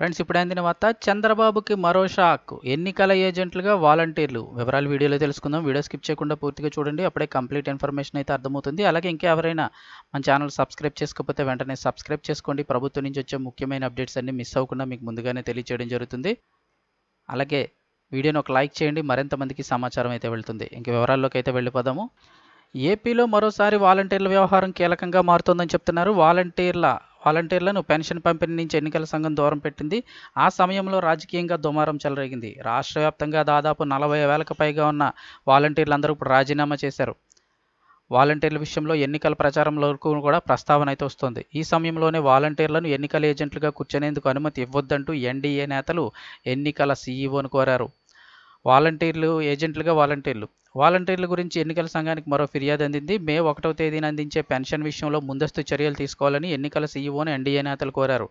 Friends ఇప్పుడు అందిన వార్త చంద్రబాబుకి మరో షాక్. ఎన్నికల ఏజెంట్లుగా వాలంటీర్లు. వివరాలు వీడియోలో తెలుసుకుందాం. వీడియో స్కిప్ చేయకుండా పూర్తిగా చూడండి. అప్పుడే కంప్లీట్ ఇన్ఫర్మేషన్ అయితే అర్థమవుతుంది. అలాగే ఇంకెవరైనా మన ఛానల్ సబ్స్క్రైబ్ చేసుకోకపోతే వెంటనే సబ్స్క్రైబ్ చేసుకోండి. ప్రభుత్వం నుంచి వచ్చే ముఖ్యమైన అప్డేట్స్ అన్ని మిస్ అవ్వకుండా మీకు ముందుగానే తెలియచేయడం జరుగుతుంది. అలాగే వీడియోని ఒక లైక్ చేయండి. మరింత మందికి సమాచారం అయితే వెళ్తుంది. ఇంక వివరాల్లోకి అయితే వెళ్ళిపోదాము. ఏపీలో మరోసారి వాలంటీర్ల వ్యవహారం కీలకంగా మారుతోందని చెప్తున్నారు. వాలంటీర్ల వాలంటీర్లను పెన్షన్ పంపిణీ నుంచి ఎన్నికల సంఘం దూరం పెట్టింది. ఆ సమయంలో రాజకీయంగా దుమారం చెలరేగింది. రాష్ట్ర వ్యాప్తంగా దాదాపు నలభై వేలకు పైగా ఉన్న వాలంటీర్లందరూ ఇప్పుడు రాజీనామా చేశారు. వాలంటీర్ల విషయంలో ఎన్నికల ప్రచారంలోకి కూడా ప్రస్తావన అయితే వస్తుంది. ఈ సమయంలోనే వాలంటీర్లను ఎన్నికల ఏజెంట్లుగా కూర్చునేందుకు అనుమతి ఇవ్వొద్దంటూ ఎన్డీఏ నేతలు ఎన్నికల సీఈఓను కోరారు. వాలంటీర్లు ఏజెంట్లుగా వాలంటీర్లు. వాలంటీర్ల గురించి ఎన్నికల సంఘానికి మరో ఫిర్యాదు అందింది. మే ఒకటవ తేదీన అందించే పెన్షన్ విషయంలో ముందస్తు చర్యలు తీసుకోవాలని ఎన్నికల సీఈఓని ఎన్డీఏ నేతలు కోరారు.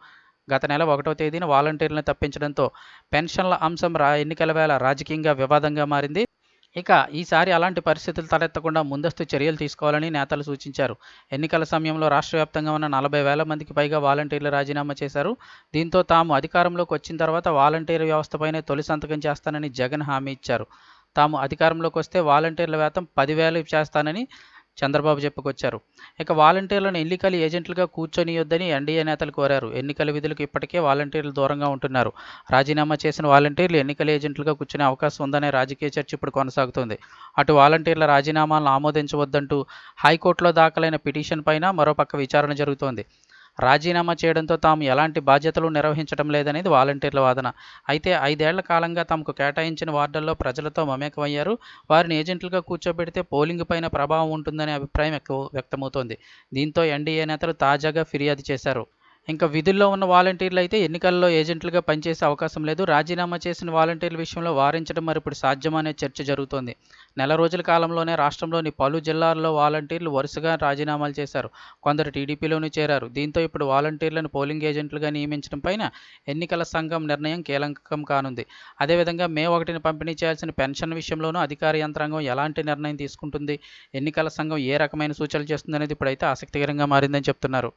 గత నెల ఒకటవ తేదీన వాలంటీర్లను తప్పించడంతో పెన్షన్ల అంశం రా ఎన్నికల వేళ రాజకీయంగా వివాదంగా మారింది. ఇక ఈసారి అలాంటి పరిస్థితులు తలెత్తకుండా ముందస్తు చర్యలు తీసుకోవాలని నేతలు సూచించారు. ఎన్నికల సమయంలో రాష్ట్ర వ్యాప్తంగా ఉన్న నలభై వేల మందికి పైగా వాలంటీర్లు రాజీనామా చేశారు. దీంతో తాము అధికారంలోకి వచ్చిన తర్వాత వాలంటీర్ వ్యవస్థపైనే తొలి సంతకం చేస్తానని జగన్ హామీ ఇచ్చారు. తాము అధికారంలోకి వస్తే వాలంటీర్ల వేతం పదివేలు చేస్తానని చంద్రబాబు చెప్పుకొచ్చారు. ఇక వాలంటీర్లను ఎన్నికల ఏజెంట్లుగా కూర్చొనియొద్దని ఎన్డీఏ నేతలు కోరారు. ఎన్నికల విధులకు ఇప్పటికే వాలంటీర్లు దూరంగా ఉంటున్నారు. రాజీనామా చేసిన వాలంటీర్లు ఎన్నికల ఏజెంట్లుగా కూర్చునే అవకాశం ఉందనే రాజకీయ చర్చ ఇప్పుడు కొనసాగుతోంది. అటు వాలంటీర్ల రాజీనామాలను ఆమోదించవద్దంటూ హైకోర్టులో దాఖలైన పిటిషన్ పైన మరోపక్క విచారణ జరుగుతోంది. రాజీనామా చేయడంతో తాము ఎలాంటి బాధ్యతలు నిర్వహించడం లేదనేది వాలంటీర్ల వాదన. అయితే ఐదేళ్ళ కాలంగా తమకు కేటాయించిన వార్డుల్లో ప్రజలతో మమేకమయ్యారు. వారిని ఏజెంట్లుగా కూర్చోబెడితే పోలింగ్ పైన ప్రభావం ఉంటుందనే అభిప్రాయం ఎక్కువ వ్యక్తమవుతోంది. దీంతో ఎన్డీఏ నేతలు తాజాగా ఫిర్యాదు చేశారు. ఇంకా విధుల్లో ఉన్న వాలంటీర్లు అయితే ఎన్నికల్లో ఏజెంట్లుగా పనిచేసే అవకాశం లేదు. రాజీనామా చేసిన వాలంటీర్ల విషయంలో వారించడం మరి ఇప్పుడు సాధ్యమనే చర్చ జరుగుతోంది. నెల రోజుల కాలంలోనే రాష్ట్రంలోని పలు జిల్లాల్లో వాలంటీర్లు వరుసగా రాజీనామాలు చేశారు. కొందరు టీడీపీలోనూ చేరారు. దీంతో ఇప్పుడు వాలంటీర్లను పోలింగ్ ఏజెంట్లుగా నియమించడం పైన ఎన్నికల సంఘం నిర్ణయం కీలకం కానుంది. అదేవిధంగా మే ఒకటిని పంపిణీ చేయాల్సిన పెన్షన్ విషయంలోనూ అధికార యంత్రాంగం ఎలాంటి నిర్ణయం తీసుకుంటుంది? ఎన్నికల సంఘం ఏ రకమైన సూచనలు చేస్తుందనేది ఇప్పుడైతే ఆసక్తికరంగా మారిందని చెప్తున్నారు.